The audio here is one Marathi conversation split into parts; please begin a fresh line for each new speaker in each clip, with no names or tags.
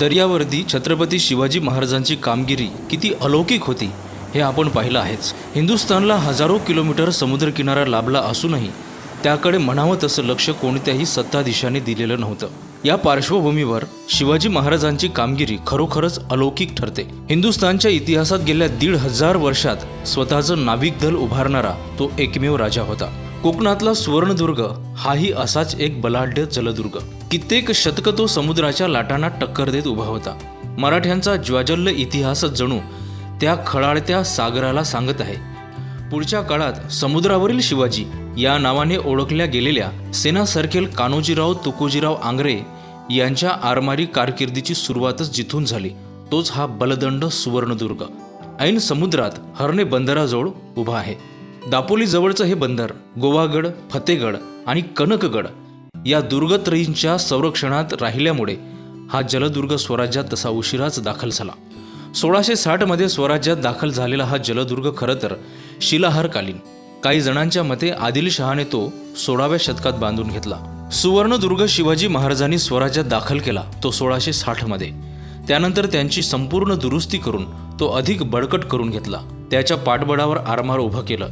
दर्यावरती छत्रपती शिवाजी महाराजांची कामगिरी किती अलौकिक होती हे आपण पाहिलं आहेच. हिंदुस्थानला हजारो किलोमीटर समुद्रकिनारा लाभला असूनही त्याकडे म्हणावं तसं लक्ष कोणत्याही सत्ताधीशाने दिलेलं नव्हतं. या पार्श्वभूमीवर शिवाजी महाराजांची कामगिरी खरोखरच अलौकिक ठरते. हिंदुस्थानच्या इतिहासात गेल्या दीड हजार वर्षात स्वतःचं नाविक दल उभारणारा तो एकमेव राजा होता. कोकणातला सुवर्णदुर्ग हाही असाच एक बलाढ्य जलदुर्ग. कित्येक शतक तो समुद्राच्या लाटांना टक्कर देत उभा होता. मराठ्यांचा ज्वाजल्य इतिहास जणू त्या खळाळत्या सागराला सांगत आहे. पुढच्या काळात समुद्रावरील शिवाजी या नावाने ओळखल्या गेलेल्या सेना सर्केल कान्होजीराव तुकोजीराव आंग्रे यांच्या आरमारी कारकिर्दीची सुरुवातच जिथून झाली. तोच हा बलदंड सुवर्णदुर्ग. ऐन समुद्रात हरणे बंदराजवळ उभा आहे. दापोली जवळचं हे बंदर गोवागड फतेगड आणि कनकगड या दुर्गत्रयींच्या संरक्षणात राहिल्यामुळे हा जलदुर्ग स्वराज्यात तसा उशिराच दाखल झाला. सोळाशे साठमध्ये स्वराज्यात दाखल झालेला हा जलदुर्ग खरं तर शिलाहारकालीन. काही जणांच्या मते आदिलशहाने तो सोळाव्या शतकात बांधून घेतला. सुवर्णदुर्ग शिवाजी महाराजांनी स्वराज्यात दाखल केला तो सोळाशे साठमध्ये त्यानंतर त्यांची संपूर्ण दुरुस्ती करून तो अधिक बळकट करून घेतला. त्याच्या पाठबळावर आरमार उभं केलं.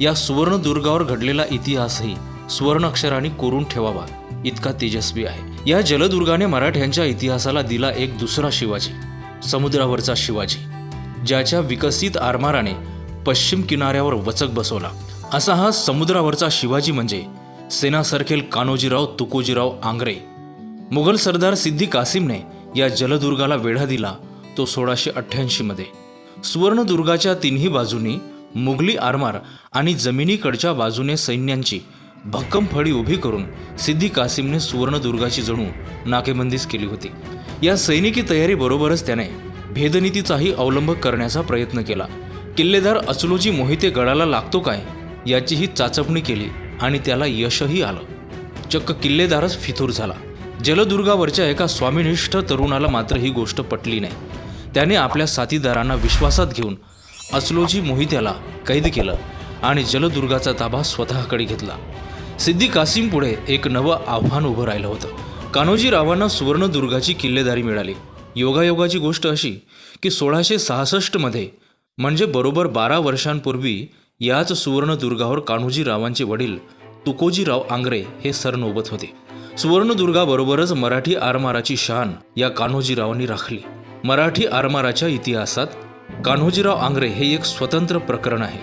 या सुवर्णदुर्गावर घडलेला इतिहासही सुवर्ण अक्षराने कोरून ठेवावा. इतका तेजस्वी आहे. या जलदुर्गाने मराठ्यांच्या इतिहासाला दिला एक दुसरा शिवाजी समुद्रावरचा शिवाजी ज्याच्या विकसित आरमाराने पश्चिम किनाऱ्यावर वचक बसवला. असा हा समुद्रावरचा शिवाजी म्हणजे सेना सरखेल कान्होजीराव तुकोजीराव आंग्रे. मुघल सरदार सिद्दी कासिमने या जलदुर्गाला वेढा दिला तो सोळाशे अठ्ठ्याऐंशीमध्ये सुवर्णदुर्गाच्या तिन्ही बाजूनी मुघली आरमार आणि जमिनीकडच्या बाजूने सैन्यांची भक्कम फळी उभी करून सिद्दी कासिमने सुवर्णदुर्गाची जणू नाकेबंदीच केली होती. या सैनिकी तयारीबरोबरच त्याने भेदनीतीचाही अवलंब करण्याचा प्रयत्न केला. किल्लेदार अचलोजी मोहिते गडाला लागतो काय याचीही चाचपणी केली आणि त्याला यशही आलं. चक्क किल्लेदारच फितूर झाला. जलदुर्गावरच्या एका स्वामिनिष्ठ तरुणाला मात्र ही गोष्ट पटली नाही. त्याने आपल्या साथीदारांना विश्वासात घेऊन अस्लोजी मोहित्याला कैद केलं आणि जलदुर्गाचा ताबा स्वतःकडे घेतला. सिद्दी कासिम पुढे एक नवं आव्हान उभं राहिलं होतं. कान्होजीरावांना सुवर्णदुर्गाची किल्लेदारी मिळाली. योगायोगाची गोष्ट अशी की सोळाशे सहासष्टमध्ये म्हणजे बरोबर बारा वर्षांपूर्वी याच सुवर्णदुर्गावर कान्होजीरावांचे वडील तुकोजीराव आंग्रे हे सरनोबत होते. सुवर्णदुर्गाबरोबरच मराठी आरमाराची शान या कान्होजीरावांनी राखली. मराठी आरमाराच्या इतिहासात कान्होजीराव आंग्रे हे एक स्वतंत्र प्रकरण आहे.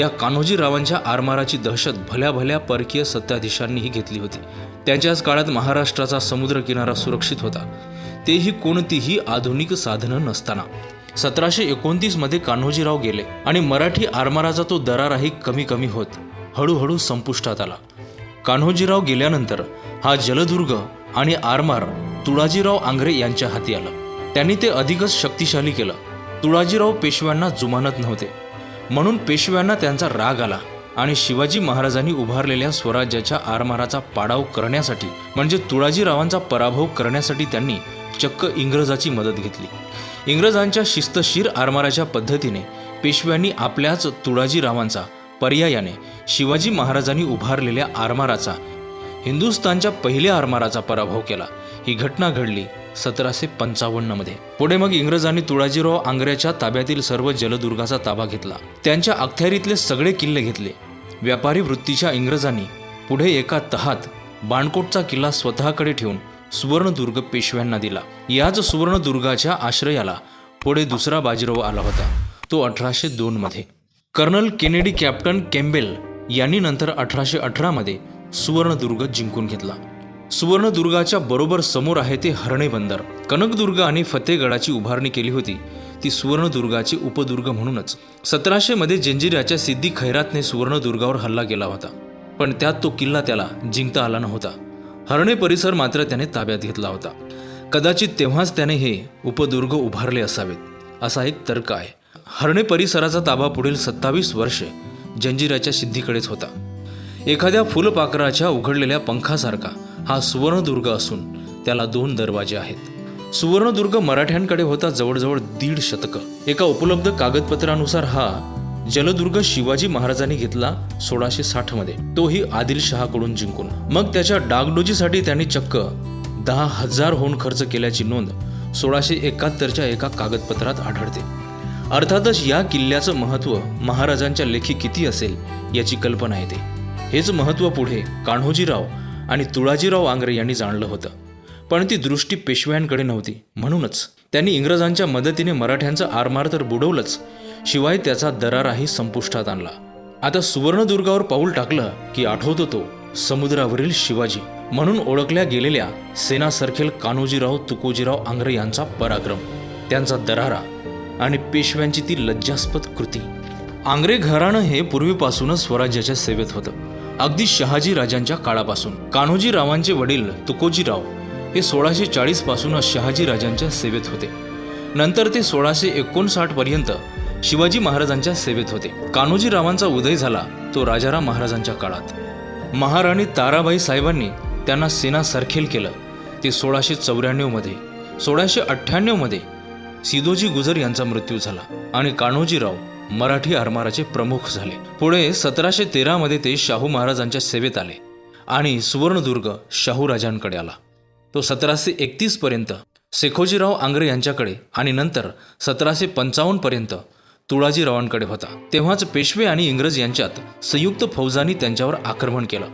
या कान्होजीरावांच्या आरमाराची दहशत भल्या भल्या परकीय सत्ताधीशांनीही घेतली होती. त्यांच्याच काळात महाराष्ट्राचा समुद्रकिनारा सुरक्षित होता. तेही कोणतीही आधुनिक साधनं नसताना. सतराशे एकोणतीसमध्ये कान्होजीराव गेले आणि मराठी आरमाराचा तो दरारही कमी कमी होत हळूहळू संपुष्टात आला. कान्होजीराव गेल्यानंतर हा जलदुर्ग आणि आरमार तुळाजीराव आंग्रे यांच्या हाती आलं. त्यांनी ते अधिकच शक्तिशाली केलं. तुळाजीराव पेशव्यांना जुमानत नव्हते. म्हणून पेशव्यांना त्यांचा राग आला आणि शिवाजी महाराजांनी उभारलेल्या स्वराज्याच्या आरमाराचा पाडाव करण्यासाठी म्हणजे तुळाजीरावांचा पराभव करण्यासाठी त्यांनी चक्क इंग्रजाची मदत घेतली. इंग्रजांच्या शिस्तशीर आरमाराच्या पद्धतीने पेशव्यांनी आपल्याच तुळाजीरावांचा पर्यायाने शिवाजी महाराजांनी उभारलेल्या आरमाराचा हिंदुस्थानच्या पहिल्या आरमाराचा पराभव केला. ही घटना घडली सतराशे पंचावन्नमध्ये. पुढे मग इंग्रजांनी तुळाजीराव आंग्र्याच्या ताब्यातील सर्व जलदुर्गाचा ताबा घेतला. त्यांच्या अखत्यारीतले सगळे किल्ले घेतले. व्यापारी वृत्तीच्या इंग्रजांनी पुढे एका तहात बाणकोटचा किल्ला स्वतःकडे ठेवून सुवर्णदुर्ग पेशव्यांना दिला. याच सुवर्णदुर्गाच्या आश्रयाला पुढे दुसरा बाजीराव आला होता. तो अठराशे दोनमध्ये. कर्नल केनेडी कॅप्टन केम्बेल यांनी नंतर अठराशे अठरामध्ये सुवर्णदुर्ग जिंकून घेतला. सुवर्णदुर्गाच्या बरोबर समोर आहे ते हरणे बंदर. कनकदुर्ग आणि फतेहगडाची उभारणी केली होती. ती सुवर्णदुर्गाचे उपदुर्ग म्हणूनच. सतराशे मध्ये जंजिराच्या सिद्धी खैरातने सुवर्णदुर्गावर हल्ला केला होता. पण त्यात तो किल्ला त्याला जिंकता आला नव्हता. हरणे परिसर मात्र त्याने ताब्यात घेतला होता. कदाचित तेव्हाच त्याने हे उपदुर्ग उभारले असावेत असा एक तर्क आहे. हरणे परिसराचा ताबा पुढील सत्तावीस वर्षे जंजिराच्या सिद्धीकडेच होता. एखाद्या फुलपाखराच्या उघडलेल्या पंखासारखा हा सुवर्णदुर्ग असून त्याला दोन दरवाजे आहेत. सुवर्णदुर्ग मराठ्यांकडे होता जवळजवळ दीड शतक. एका उपलब्ध कागदपत्रानुसार हा जलदुर्ग शिवाजी महाराजांनी घेतला सोळाशे साठमध्ये. तोही आदिलशहाकडून जिंकून. मग त्याच्या डागडोजीसाठी त्यांनी चक्क दहा हजार होऊन खर्च केल्याची नोंद सोळाशे एकाहत्तरच्या एका कागदपत्रात आढळते. अर्थातच या किल्ल्याचं महत्त्व महाराजांच्या लेखी किती असेल याची कल्पना येते. हेच महत्त्व पुढे कान्होजीराव आणि तुळाजीराव आंग्रे यांनी जाणलं होतं. पण ती दृष्टी पेशव्यांकडे नव्हती. म्हणूनच त्यांनी इंग्रजांच्या मदतीने मराठ्यांचं आरमार तर बुडवलंच शिवाय त्याचा दराराही संपुष्टात आणला. आता सुवर्णदुर्गावर पाऊल टाकलं की आठवतो तो समुद्रावरील शिवाजी म्हणून ओळखल्या गेलेल्या सेना सरखेल कान्होजीराव तुकोजीराव आंग्रे यांचा पराक्रम त्यांचा दरारा आणि पेशव्यांची ती लज्जास्पद कृती. आंग्रे घराणं हे पूर्वीपासूनच स्वराज्याच्या सेवेत होतं. अगदी शहाजी राजांच्या काळापासून. कान्होजी रावांचे वडील तुकोजीराव हे सोळाशे चाळीस पासूनच शहाजी राजांच्या सेवेत होते. नंतर ते सोळाशे एकोणसाठ पर्यंत शिवाजी महाराजांच्या सेवेत होते. कान्होजी रावांचा उदय झाला तो राजाराम महाराजांच्या काळात. महाराणी ताराबाई साहेबांनी त्यांना सेना सरखेल केलं. ते सोळाशे चौऱ्याण्णवमध्ये सोळाशे अठ्ठ्याण्णवमध्ये सिदोजी गुजर यांचा मृत्यू झाला आणि कान्होजीराव मराठी आरमाराचे प्रमुख झाले. पुढे सतराशे तेरामध्ये ते शाहू महाराजांच्या सेवेत आले आणि सुवर्णदुर्ग शाहू राजांकडे आला. तो सतराशे एकतीस पर्यंत शेखोजीराव आंग्रे यांच्याकडे आणि नंतर सतराशे पंचावन्न पर्यंत तुळाजीरावांकडे होता. तेव्हाच पेशवे आणि इंग्रज यांच्यात संयुक्त फौजांनी त्यांच्यावर आक्रमण केलं.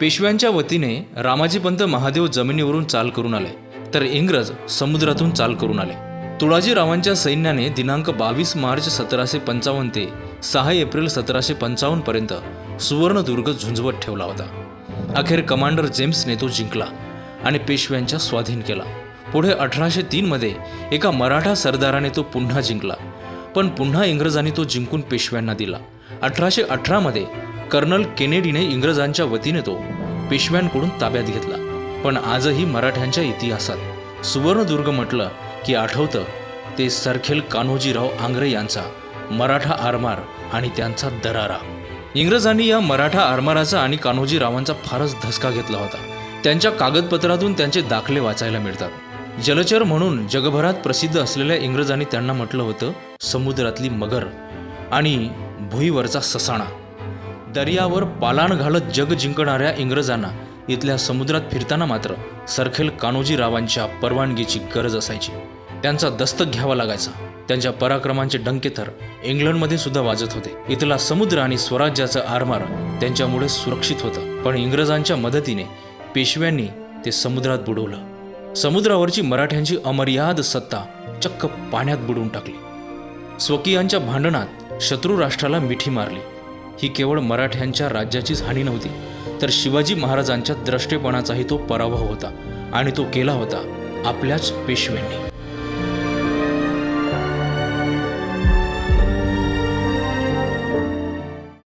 पेशव्यांच्या वतीने रामाजीपंत महादेव जमिनीवरून चाल करून आले तर इंग्रज समुद्रातून चाल करून आले. तुळाजीरावांच्या सैन्याने दिनांक बावीस मार्च सतराशे पंचावन्न ते सहा एप्रिल सतराशे पंचावन्न पर्यंत सुवर्णदुर्ग झुंजवत ठेवला होता. अखेर कमांडर जेम्सने तो जिंकला आणि पेशव्यांच्या स्वाधीन केला. पुढे अठराशे तीनमध्ये एका मराठा सरदाराने तो पुन्हा जिंकला. पण पुन्हा इंग्रजांनी तो जिंकून पेशव्यांना दिला. अठराशे अठरामध्ये कर्नल केनेडीने इंग्रजांच्या वतीने तो पेशव्यांकडून ताब्यात घेतला. पण आजही मराठ्यांच्या इतिहासात सुवर्णदुर्ग म्हटलं की आठवतं ते सरखेल कान्होजीराव आंग्रे यांचा मराठा आरमार आणि त्यांचा दरारा. इंग्रजांनी या मराठा आरमाराचा आणि कान्होजीरावांचा फारच धसका घेतला होता. त्यांच्या कागदपत्रातून त्यांचे दाखले वाचायला मिळतात. जलचर म्हणून जगभरात प्रसिद्ध असलेल्या इंग्रजांनी त्यांना म्हटलं होतं समुद्रातली मगर आणि भुईवरचा ससाणा. दर्यावर पालाण घालत जग जिंकणाऱ्या इंग्रजांना इथल्या समुद्रात फिरताना मात्र सरखेल कान्होजीरावांच्या परवानगीची गरज असायची. त्यांचा दस्तक घ्यावा लागायचा. त्यांच्या पराक्रमांचे डंके तर इंग्लंडमध्ये सुद्धा वाजत होते. इथला समुद्र आणि स्वराज्याचं आरमार त्यांच्यामुळे सुरक्षित होतं. पण इंग्रजांच्या मदतीने पेशव्यांनी ते समुद्रात बुडवलं. समुद्रावरची मराठ्यांची अमर्याद सत्ता चक्क पाण्यात बुडवून टाकली. स्वकीयांच्या भांडणात शत्रू राष्ट्राला मिठी मारली. ही केवळ मराठ्यांच्या राज्याचीच हानी नव्हती तर शिवाजी महाराजांच्या द्रष्टेपणाचाही तो पराभव होता आणि तो केला होता आपल्याच पेशव्यांनी.